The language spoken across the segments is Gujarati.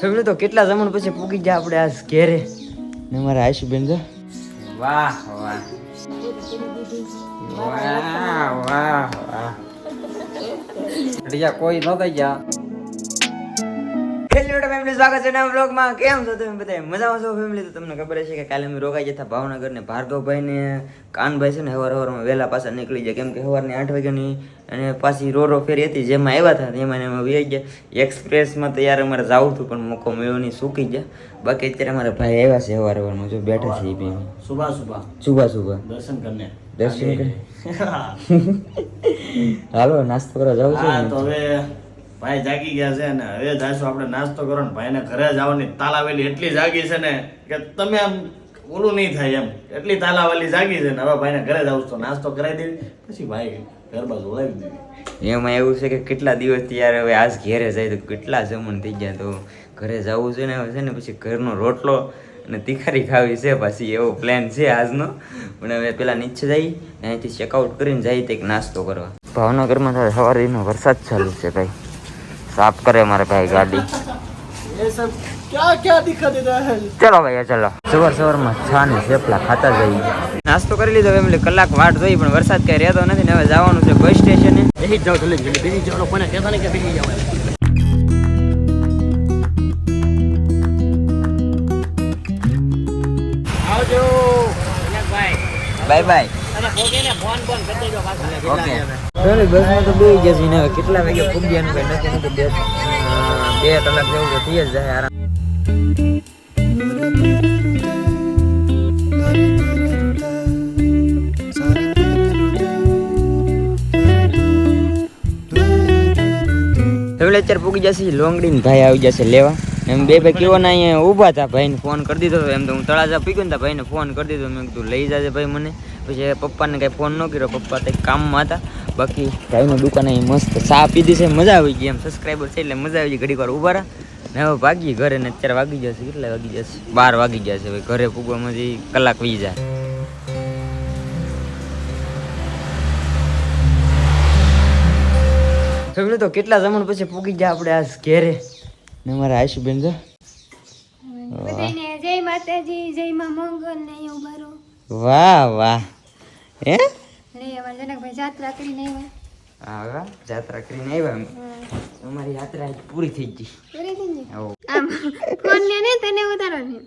ફેમિલી તો કેટલા જમણ પછી પૂગી ગયા આપણે આજ ઘેરે. ને મારા આયુષબેન જો વાહ વાહ. વાહ વાહ વાહ. કોઈ કોઈ થઈ ગયા. હેલો ફેમિલી સ્વાગત છે નવા વ્લોગમાં કેમ છો તમે બધા મજામાં છો ફેમિલી તો તમને ખબર છે કે કાલે અમે રોકાઈ જતા ભાવનગર ને ભાર્ગવભાઈ ને કાનભાઈ છે ને હવાર હવારમાં વહેલા પાછા નીકળી જાય કેમ કે સવારની આઠ વાગ્યાની અને પાછી રો રો ફેરી હતી જેમાં આવ્યા હતા એમાં ને એમાં વી ગયા. એક્સપ્રેસમાં તો યાર અમારે જવું હતું પણ મોકો મળ્યો નહીં સૂકી ગયા. બાકી અત્યારે અમારા ભાઈ આવ્યા છે હવાર હવારમાં જો બેઠા છે એ બી. સુબહ સુબહ સુબહ સુબહ દર્શન કરને. દર્શન કરી. હાલો નાસ્તો કરવા જવું છે તો હવે ભાઈ જાગી ગયા છે ને હવે જાશું આપણે નાસ્તો કરો ને ભાઈને ઘરે જવાની તાલાવેલી એટલી જાગી છે ને કે તમે આમ ઓલું નહીં થાય એમ. એટલી તાલાવેલી જાગી છે ને હવે ભાઈને ઘરે જાવ તો નાસ્તો કરાવી દેવી. પછી ભાઈ ઘર જોડાવી દેવી. એમાં એવું છે કે કેટલા દિવસથી યાર હવે આજ ઘેરે જાય તો કેટલા જમણ થઈ ગયા તો ઘરે જવું છે ને હવે છે ને પછી ઘરનો રોટલો અને તીખારી ખાવી છે. પાછી એવો પ્લાન છે આજનો. પણ હવે પેલા નીચે જઈ અહીંથી ચેકઆઉટ કરીને જઈ તે નાસ્તો કરવા. ભાવનગરમાં સવારેનો વરસાદ ચાલુ છે ભાઈ. સાફ કરે મારે ભાઈ ગાડી. ચલો ભાઈ ચલો. સવાર સવારમાં છા ને થેપલા ખાતા જઈએ. નાસ્તો કરી લીધો ફેમિલી કલાક વાટ જોઈ પણ વરસાદ ક્યાંય રહેતો નથી ને હવે જવાનું છે બસ સ્ટેશને. બેસી જાઓ જલ્દી જલ્દી. બેસી જાઓ કોને કહેતા નહીં કે બેસી જાઓ આવજો. બાય બાય અને કોકીને ફોન ફોન કરી દેજો પાછા. ઓકે પેલી બસમાં તો બે ગયા છે. હવે કેટલા વાગે પૂગ્યા કઈ નથી બે બે કલાક જેવું તો થઈ જ જાય આરામ. હવે અત્યારે પૂગી જશે લોંગડી ને ભાઈ આવી જશે લેવા. એમ બે ભાઈ કેવો ના અહીંયા ઊભા હતા ભાઈને ફોન કરી દીધો. એમ તો હું તળાજા પીગ્યો ને ભાઈને ફોન કરી દીધો. મેં કીધું, લઈ જાજે ભાઈ મને. પછી પપ્પાને કાંઈ ફોન ન કર્યો. પપ્પા કંઈક કામમાં હતા. બાકી ભાઈની દુકાને મસ્ત ચા પીધી છે. મજા આવી ગઈ એમ. સબસ્ક્રાઈબર છે એટલે મજા આવી ગઈ. ઘડીક વાર ઊભા રહ્યા ને હવે ભાગી ઘરે. ને અત્યારે વાગી જશે. કેટલા વાગી જશે? બાર વાગી ગયા છે. હવે ઘરે પૂગવામાં હજી કલાક વી જાય. ફેમિલી તો કેટલા જમણ પછી પૂગી ગયા આપણે આજ ઘેરે? ને મારા આશુબેન જો. જય માતાજી જય માં મંગલ ને એવું વાહ વાહ. હે? ને અમારા જનકભાઈ જાત્રા કરીને આવ્યા. હા જાત્રા કરીને આવ્યા અમે. અમારી યાત્રા પૂરી થઈ ગઈ. પૂરી થઈ ને આમ ફોન લે ને તને ઉતારો ને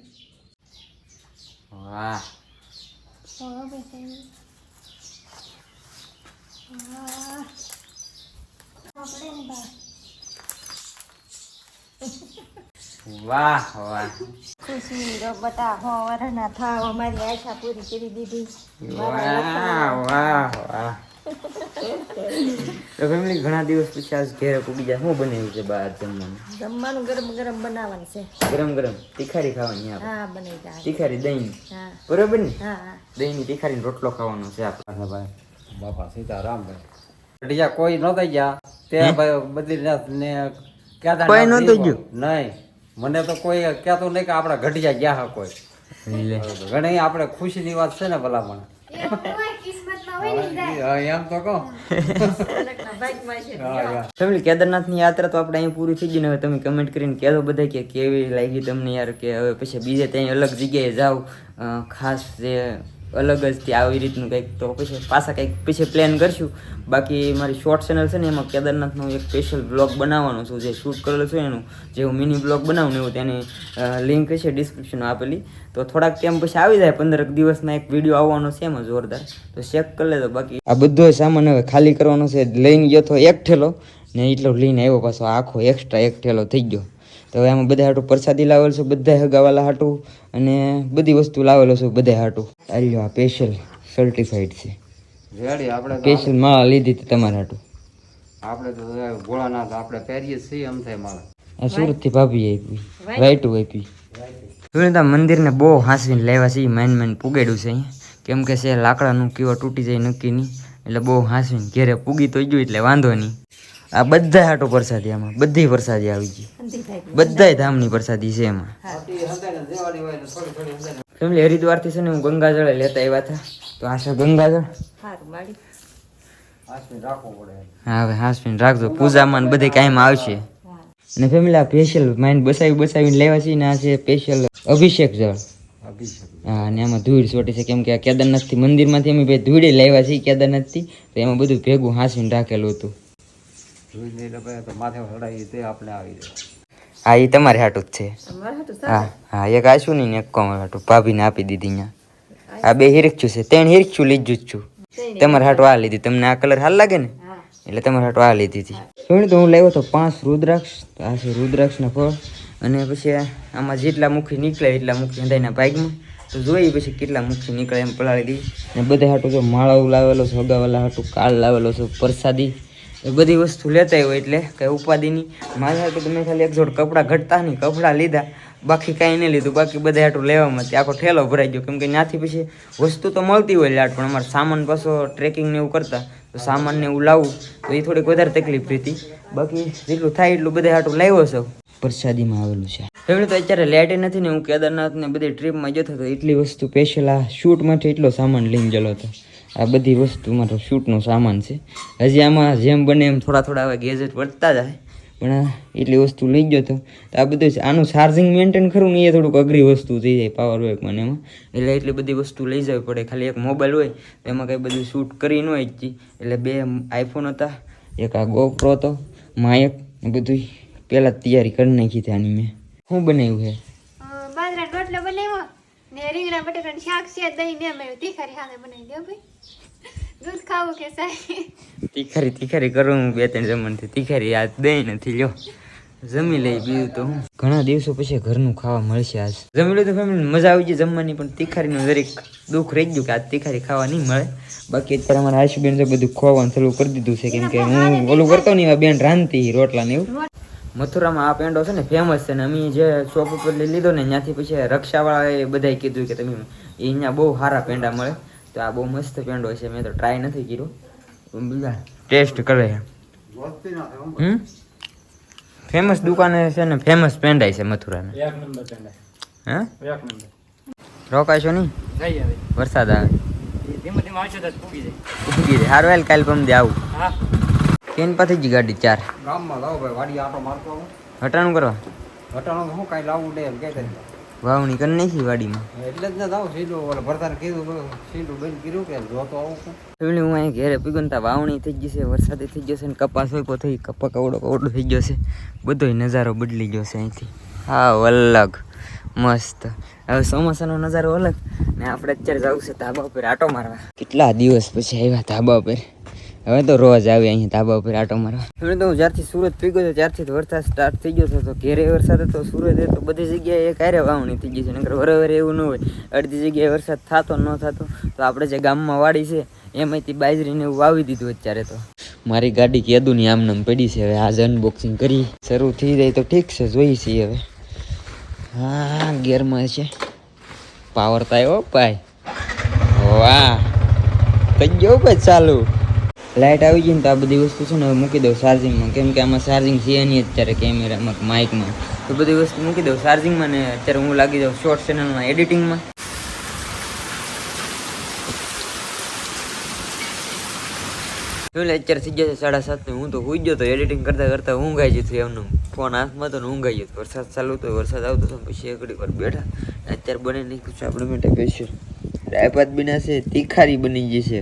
વાહ. વાહ આપણે ને બા. વાહ વાહ. ખુશી રો બતા હો વરના થાવ અમારી આશા પૂરી કરી દીધી. વાહ વાહ વાહ. તો ફેમિલી ઘણા દિવસ પછી આજ ઘેર પૂગી જાય. શું બનાવ્યું છે બહાર જમવાનું? જમવાનું ગરમ ગરમ બનાવવાનું છે. ગરમ ગરમ. તીખારી ખાવાની આપણે હા બનાવી જાય તીખારી દહીં. હા. બરોબર ને? હા હા. દહીંની તીખારી રોટલો ખાવાનો છે આપણે ભાઈ. બાપા સીતારામ ભાઈ. બીજા કોઈ નહોતા ગયા. તે ભાઈ બદ્રીનાથ ને ક્યાં કોઈ નહોતું ગયું? નહીં. મને તો કોઈ કહેતું નહીં કે આપણે ઘટિયા ગયા હા કોઈ. ઘણી આપણે ખુશીની વાત છે ને ભલામણ. હા, હા. ફેમિલી કેદારનાથની યાત્રા તો આપણે અહીં પૂરી થઈ ગઈ ને હવે તમે કમેન્ટ કરીને કહેજો બધા કે કેવી લાગી તમને યાર કે હવે પછી બીજે ત્યાં અલગ જગ્યાએ જાઓ. ખાસ જે અલગ જ થી આવી રીતનું કંઈક તો પછી પાછા કંઈક પછી પ્લાન કરશું. બાકી મારી શોર્ટ ચેનલ છે ને એમાં કેદારનાથનો એક સ્પેશિયલ બ્લોગ બનાવવાનો છું, જે શૂટ કરેલો છે એનું, જે હું મિની બ્લોગ બનાવું એવું તેની લિંક છે ડિસ્ક્રિપ્શનમાં આપેલી. તો થોડાક ટાઈમ પછી આવી જાય પંદર દિવસમાં એક વીડિયો આવવાનો છે એમાં જોરદાર. તો ચેક કરી લેજો, બાકી આ બધો સામાન હવે ખાલી કરવાનો છે. લઈને ગયો તો એક ઠેલો, ને એટલો લઈને આવ્યો પાછો આખો એક્સ્ટ્રા એક ઠેલો થઈ ગયો. તો હવે આમાં બધા હાટું પ્રસાદી લાવેલો છે બધા હગાવાલા હાટું અને બધી વસ્તુ લાવેલો છું બધા હાટું. આલ્યો આ સ્પેશિયલ સર્ટિફાઈડ છે. રેડી સ્પેશિયલ માળા લીધી હતી તમારા હાટું. આપણે તો ભોળાનાથ આપણે પહેરીએ છીએ એમ થાય માળા. આ સુરતથી ભાભી આપી વાઈટું આપી. સુરતા મંદિરને બહુ હાંસવીને લેવા છે માઇન માઇન પુગેડું છે અહીંયા. કેમ કે છે લાકડાનું કીવા તૂટી જાય નક્કી નહીં એટલે બહુ હાંસવીને ઘેરે પૂગી તો ગયું એટલે વાંધો નહીં. આ બધા હાટો પ્રસાદી આમાં બધી પ્રસાદી આવી ગઈ. બધાય ધામની પ્રસાદી છે એમાં. ફેમિલી હરિદ્વારથી છે ને હું ગંગાજળ લેતા આવ્યા હતા. તો આ છે ગંગાજળ. આશ્વિન રાખવું પડે હા હવે હાંસવીને રાખજો. પૂજામાં ને બધે કાયમ આવશે. અને ફેમિલી આ સ્પેશિયલ માઇન્ડ બસાવી બસાવીને લેવા છીએ ને આ છે સ્પેશિયલ અભિષેક જળ. હા અને આમાં ધૂળ ચોટી છે. કેમ કે આ કેદારનાથથી મંદિરમાંથી અમે ભાઈ ધૂળે લાવ્યા છીએ કેદારનાથથી. તો એમાં બધું ભેગું હાંસીને રાખેલું હતું. હા એ તમારે હાટું જ છે. હા હા એક આશું નહીં ને એક કોમર હાટું ભાભીને આપી દીધી અહીંયા. આ બે હિરકચું છે ત્રણ હિરકચું લીધું જ છું. તમારે હાટું આ લીધી તમને આ કલર હાલ લાગે ને? એટલે તમારે હાટું આ લીધી હતી. શું તો હું લાવ્યો તો પાંચ રુદ્રાક્ષ તો આ છે રુદ્રાક્ષના ફળ. અને પછી આમાં જેટલા મુખી નીકળે એટલા મુખી અંધાઈના ભાગમાં. તો જોઈએ પછી કેટલા મુખી નીકળે એમ પલાળી દીધી ને બધા હાટું જો માળાઓ લાવેલો છે હગાવાલા હાટું કાળ લાવેલો છે પ્રસાદી. એ બધી વસ્તુ લેતા હોય એટલે કઈ ઉપાધિની. મારા તો તમે ખાલી એક જોડ કપડાં ઘટતા નહીં, કપડાં લીધા. બાકી કાંઈ નહીં લીધું, બાકી બધા હાટું લેવામાં હતી. આખો ઠેલો ભરાઈ ગયો. કેમ કે ત્યાંથી પછી વસ્તુ તો મળતી હોય લાટ પણ અમારે સામાન પાછો ટ્રેકિંગ ને એવું કરતા. તો સામાન ને એવું લાવવું તો એ થોડીક વધારે તકલીફ રહેતી બાકી જેટલું થાય એટલું બધા હાટું લાવ્યો છો. પ્રસાદીમાં આવેલું છે. એમણે તો અત્યારે લેટે નથી ને હું કેદારનાથ ને બધી ટ્રીપમાં જતો હતો એટલી વસ્તુ સ્પેશિયલ આ શૂટમાંથી એટલો સામાન લઈને ગયેલો હતો. આ બધી વસ્તુ, મારો શૂટનો સામાન છે. હજી આમાં જેમ બને એમ થોડા થોડા હવે ગેજેટ વધતા જાય. પણ એટલી વસ્તુ લઈ ગયો તો. આ બધું. આનું ચાર્જિંગ મેન્ટેન કરવું ને એ થોડુંક અઘરી વસ્તુ થઈ જાય પાવર બેંક મને એમાં. એટલે એટલી બધી વસ્તુ લઈ જવી પડે. ખાલી એક મોબાઈલ હોય એમાં કંઈ બધું શૂટ કરી ન હોય એટલે બે આઈફોન હતા, એક આ ગોપ્રો હતો માયક બધું પહેલાં તૈયારી કરી નાખી હતી આની મેં. શું બનાવ્યું છે? ને રીંગણા બટાકાનું શાક છે દહીં ને મેં તીખારી હાલે બનાવી દો ભાઈ. દૂધ ખાવું કે સાહેબ? તીખારી તીખારી કરું હું બે ત્રણ જમણથી. તીખારી આ દહીં નથી લ્યો. જમી લઈ બીજું તો હું. ઘણા દિવસો પછી ઘરનું ખાવા મળશે આજ. જમી લીધું ફેમિલી મજા આવી ગઈ જમવાની પણ તીખારીનું દરેક દુઃખ રહી ગયું કે આજ તીખારી ખાવા નહીં મળે. બાકી અત્યારે અમારા આશુબેન તો બધું ખોવાનું ચાલુ કરી દીધું છે કેમ કે હું ઓલું કરતો નહીં બેન રાંધતી રોટલા ને એવું. મથુરામાં આ પેંડો છે ને ફેમસ છે ને અમે જે શોપ ઉપર લઈ લીધો ને ત્યાંથી પછી રક્ષાવાળાએ બધાએ કીધું કે તમે અહીંયા બહુ સારા પેંડા મળે. તો આ બહુ મસ્ત પેંડો છે મેં તો ટ્રાય નથી કર્યો. બીજા ટેસ્ટ કરે હમ? ફેમસ દુકાને છે ને ફેમસ પેંડાય છે મથુરાના. એક નંબર પેંડા હા? એક નંબર. રોકાશો નહીં? જઈ વરસાદ આવે. ધીમે ધીમે આવશે તો પૂગી જાય. ઉગી જાય. હારું હાલ કાલ પમદે આવું. હા. કેન પાથી જ ગાડી ચાર. ગામમાં લાવો ભાઈ વાડી આટો મારતો આવું. હટાણું કરવા? હટાણું શું કાંઈ લાવવું ડે એમ કે વાવણી કરી નાખી વાડીમાં. એટલે જ ને જાઉં સીધું. ઓલે ભરતાને કીધું સીધું બંધ કર્યું કે જોતો આવું છું. પેલી હું અહીં ઘેરે પીગનતા વાવણી થઈ ગઈ છે વરસાદ થઈ ગયો છે ને કપાસ હોય થઈ કપા કવડો કવડો થઈ ગયો છે. બધોય નજારો બદલી ગયો છે અહીંથી. હા અલગ. મસ્ત. હવે ચોમાસાનો નજારો અલગ ને આપણે અત્યારે જવું છે ધાબા ઉપર આટો મારવા. કેટલા દિવસ પછી આવ્યા ધાબા ઉપર? હવે તો રોજ આવી અહીંયા ધાબા ઉપર આટો મારવા. હવે તો હું જ્યારથી સુરત પીગયો હતો ત્યારથી તો વરસાદ સ્ટાર્ટ થઈ ગયો હતો તો ઘેરે વરસાદ હતો સુરત હતો બધી જગ્યાએ એક હારે વાવણી થઈ ગઈ છે નકર વરવરે એવું ન હોય. અડધી જગ્યાએ વરસાદ થતો ન થતો તો આપણે જે ગામમાં વાડી છે એમાંથી બાજરીને એવું વાવી દીધું અત્યારે તો. મારી ગાડી કેદુની આમનામ પડી છે હવે આજે અનબોક્સિંગ કરી. શરૂ થઈ જાય તો ઠીક છે જોઈ છીએ હવે. હા ગેરમાં છે. પાવર તો આવ્યો ભાઈ. વાહ. થઈ ગયો ભાઈ ચાલુ. લાઇટ આવી ગઈ ને તો આ બધી વસ્તુ છે ને મૂકી દઉં ચાર્જિંગમાં કેમ કે આમાં ચાર્જિંગ છે નહીં અત્યારે કેમેરામાં માઇકમાં તો બધી વસ્તુ મૂકી દઉં ચાર્જિંગમાં ને અત્યારે હું લાગી જાઉં શોર્ટ ચેનલમાં એડિટિંગમાં એટલે અત્યારે થઈ છે સાડા સાત હું તો હોઈ ગયો તો એડિટિંગ કરતા કરતા ઊંઘાઈ જતું એમનું. ફોન હાથમાં તો ઊંઘાઈ ગયો. વરસાદ ચાલુ હતો, વરસાદ આવતો હતો પછી એક વાર બેઠા. અત્યારે બને નહીં આપણે માટે સ્પેશિયલ રાયપાત છે, તીખારી બની જશે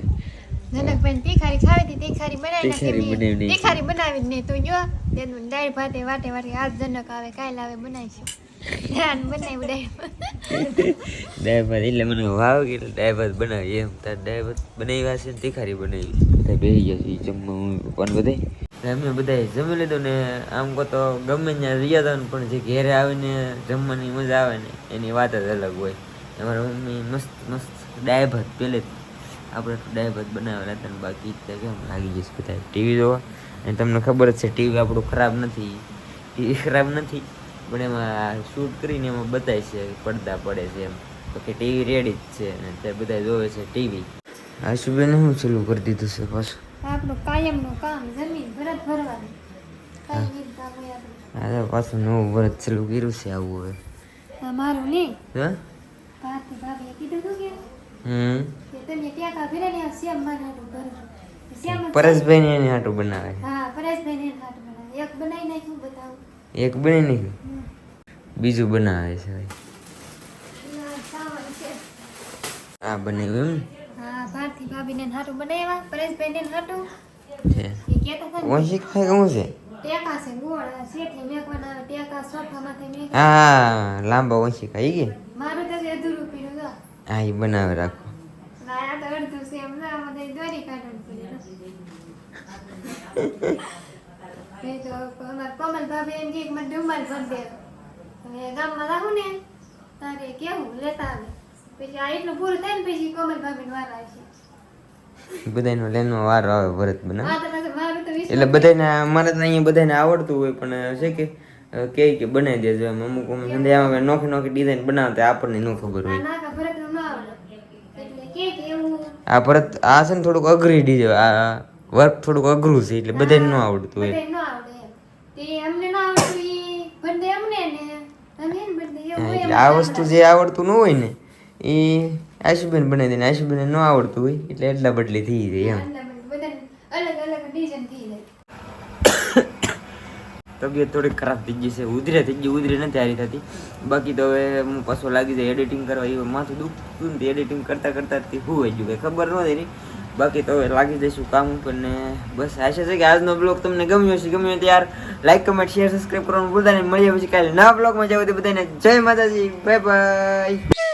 તીખારી ખાવી હતી તીખારી બનાવી નાખી બનાવી મેં. નાખી. તીખારી બનાવી જ નહીં જો તેનું દાળ ભાતે વાટે વાટે આજ જનક આવે કાલ આવે બનાવીશું ધ્યાન બનાવ્યું દાળ દાળ એટલે મને વાવ કે એટલે બનાવી એમ તાર દાળ બનાવ્યા છે ને તીખારી બનાવી બેસી ગયા છે જમવા હું પણ બધા અમે બધા જમી લીધું ને આમ કહો તો ગમે ત્યાં રહ્યા હતા પણ જે ઘેરે આવીને જમવાની મજા આવે ને એની વાત જ અલગ હોય. અમારા મમ્મી મસ્ત મસ્ત દાળ ભાત પહેલે આપણે તો દાળ બનાવેલા હતા બાકી તો કેમ લાગી જશે બધા ટીવી જોવા? અને તમને ખબર જ છે ટીવી આપણું ખરાબ નથી. ટીવી ખરાબ નથી પણ એમાં શૂટ કરીને એમાં બતાય છે પડદા પડે છે એમ. તો કે ટીવી રેડી જ છે અને તે બધા જોવે છે ટીવી આશુબેન શું ચાલુ કરી દીધું છે પાછું? આપણું કાયમનું કામ જમીન ભરત ભરવાનું. આ પાછું નવું વ્રત ચાલુ કર્યું છે આવું હવે. મારું નહીં. હા? ભાભીએ કીધું કે? હમ. પરેશભાઈ ને એને હાટું બનાવે. હા પરેશભાઈ ને હાથ બનાવે. એક બનાવી નાખ્યું બતાવું. એક બની નહીં બીજું બનાવે છે. આ બનાવ્યું હા ભારતી ભાભીને હાટું બનાવ્યા પરેશભાઈને હાટું. એમ છે ઓછી કેવું છે? ટેકા છે ગોળ શેઠી મેકવાના ટેકા સોફામાંથી મેક હા લાંબા ઓછી ખાઈ ગઈ મારું તો અધૂરું હા એ બનાવે રાખો. ના આ તો અડધું છે એમ ના આમાં તો દોરી કાઢવાનું પડે એ તો અમાર કોમલ ભાભી એમ કે મને ડુમાલ ભર દે. હવે ગામમાં રહું ને તારે કેવું લેતા આવે. પછી આ એટલું પૂરું થાય ને પછી કોમલ ભાભીને વાર આવશે. બધાનો લેનમાં વારો આવે ભરત બનાવે. મારું એટલે બધાને અમારે તો અહીંયા બધાને આવડતું હોય પણ છે કે કે કે બનાવી દેજો એમ. અમુક સંધ્યામાં નોખી નોખી ડિઝાઇન બનાવતા આપણને ન ખબર હોય નાકા ભરતનું ન આવડે એટલે કે કે એવું આ પરત આ છે ને થોડુંક અઘરી ડીજે આ વર્ક થોડુંક અઘરું છે એટલે બધાને ન આવડતું હોય. એટલે આ વસ્તુ જે આવડતું ન હોય ને એ આશુબેન બનાવી દે ને આશુબેન ન આવડતું હોય એટલે એટલા બદલી થઈ જાય એમ. અલગ અલગ ડિઝાઇન થઈ જાય. તબિયત થોડીક ખરાબ થઈ છે. ઉધરે થઈ ગઈ, ઉધરે નથી હારી થતી. બાકી તો હવે હું પાછો લાગી જાય એડિટિંગ કરવા એ માથું દુખતું ને એડિટિંગ કરતાં કરતાં તે શું હોય ગયું ખબર નહોતી રહી બાકી તો હવે લાગી જઈશું કામ ઉપર ને બસ આશા છે કે આજનો બ્લોગ તમને ગમ્યો હશે. ગમ્યો ત્યાર લાઈક કમેન્ટ શેર સબસ્ક્રાઈબ કરવાનું ભૂલતા નહીં. મળીએ પછી કાલે નવા બ્લોગમાં જાવ તો બધાને જય માતાજી. Bye bye